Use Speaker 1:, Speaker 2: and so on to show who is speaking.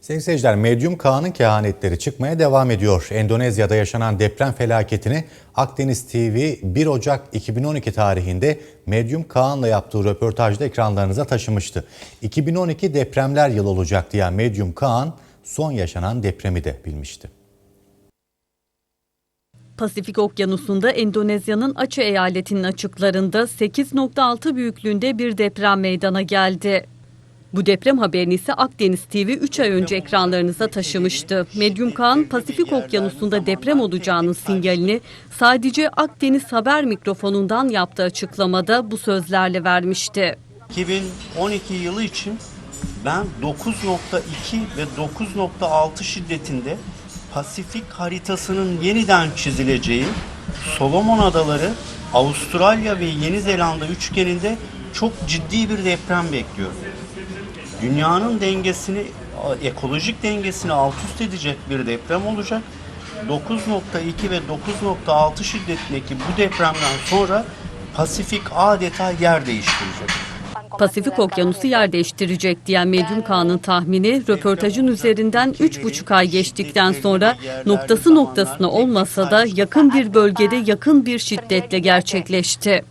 Speaker 1: Sevgili seyirciler, Medyum Kaan'ın kehanetleri çıkmaya devam ediyor. Endonezya'da yaşanan deprem felaketini Akdeniz TV 1 Ocak 2012 tarihinde Medyum Kaan'la yaptığı röportajda ekranlarınıza taşımıştı. 2012 depremler yılı olacak diyen Medyum Kaan son yaşanan depremi de bilmişti.
Speaker 2: Pasifik Okyanusu'nda Endonezya'nın Aceh eyaletinin açıklarında 8.6 büyüklüğünde bir deprem meydana geldi. Bu deprem haberini ise Akdeniz TV 3 ay önce ekranlarınıza taşımıştı. Medyum Kaan, Pasifik Okyanusu'nda deprem olacağının sinyalini sadece Akdeniz haber mikrofonundan yaptığı açıklamada bu sözlerle vermişti.
Speaker 3: 2012 yılı için ben 9.2 ve 9.6 şiddetinde Pasifik haritasının yeniden çizileceği Solomon Adaları, Avustralya ve Yeni Zelanda üçgeninde çok ciddi bir deprem bekliyorum. Dünyanın dengesini, ekolojik dengesini alt üst edecek bir deprem olacak. 9.2 ve 9.6 şiddetindeki bu depremden sonra Pasifik adeta yer değiştirecek.
Speaker 2: Pasifik Okyanusu yer değiştirecek diyen Medyum Kaan'ın tahmini röportajın üzerinden 3,5 ay geçtikten sonra noktası noktasına olmasa da yakın bir bölgede yakın bir şiddetle gerçekleşti.